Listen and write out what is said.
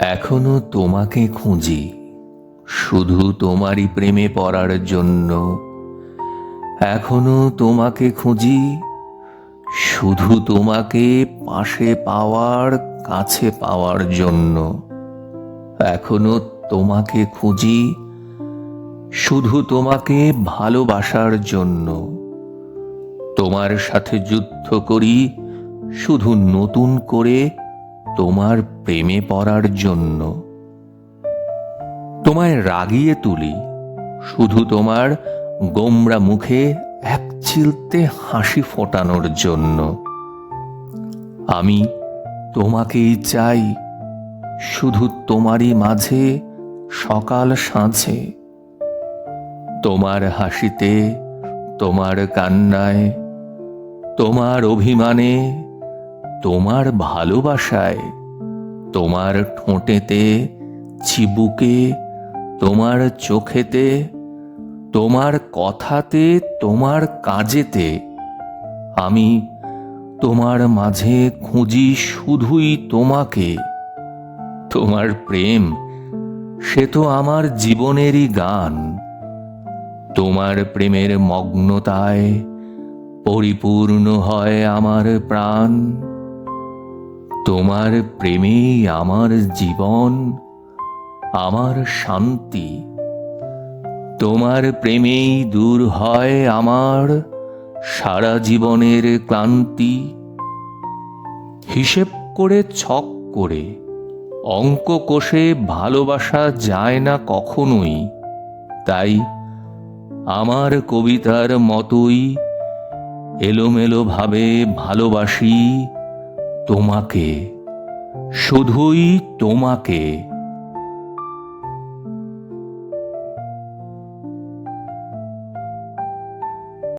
এখনও তোমাকে খুঁজি। শুধু তোমারই প্রেমে পড়ার জন্য। এখনও তোমাকে খুঁজি। শুধু তোমাকে পাশে পাওয়ার, কাছে পাওয়ার জন্য। এখনও তোমাকে খুঁজি। শুধু তোমাকে ভালোবাসার জন্য। তোমার সাথে যুদ্ধ করি, শুধু নতুন করে তোমার প্রেমে পড়ার জন্য। তোমায় রাগিয়ে তুলি, শুধু তোমার গোমরা মুখে এক চিলতে হাসি ফোটানোর জন্য। আমি তোমাকেই চাই, শুধু তোমারই মাঝে সকাল সাঁঝে। তোমার হাসিতে, তোমার কান্নায়, তোমার অভিমানে তোমার ভালোবাসায়, তোমার ঠোঁটেতে চিবুকে, তোমার চোখেতে, তোমার কথাতে, তোমার কাজেতে, আমি তোমার মাঝে খুঁজি শুধুই তোমাকে। তোমার প্রেম, সে তো আমার জীবনেরই গান। তোমার প্রেমের মগ্নতায় পরিপূর্ণ হয় আমার প্রাণ। তোমার প্রেমেই আমার জীবন, আমার শান্তি। তোমার প্রেমেই দূর হয় আমার সারা জীবনের ক্লান্তি। হিসেব করে, ছক করে, অঙ্ক কষে ভালোবাসা যায় না কখনোই। তাই আমার কবিতার মতোই এলোমেলো ভাবে ভালোবাসি তোমাকে শুধুই তোমাকে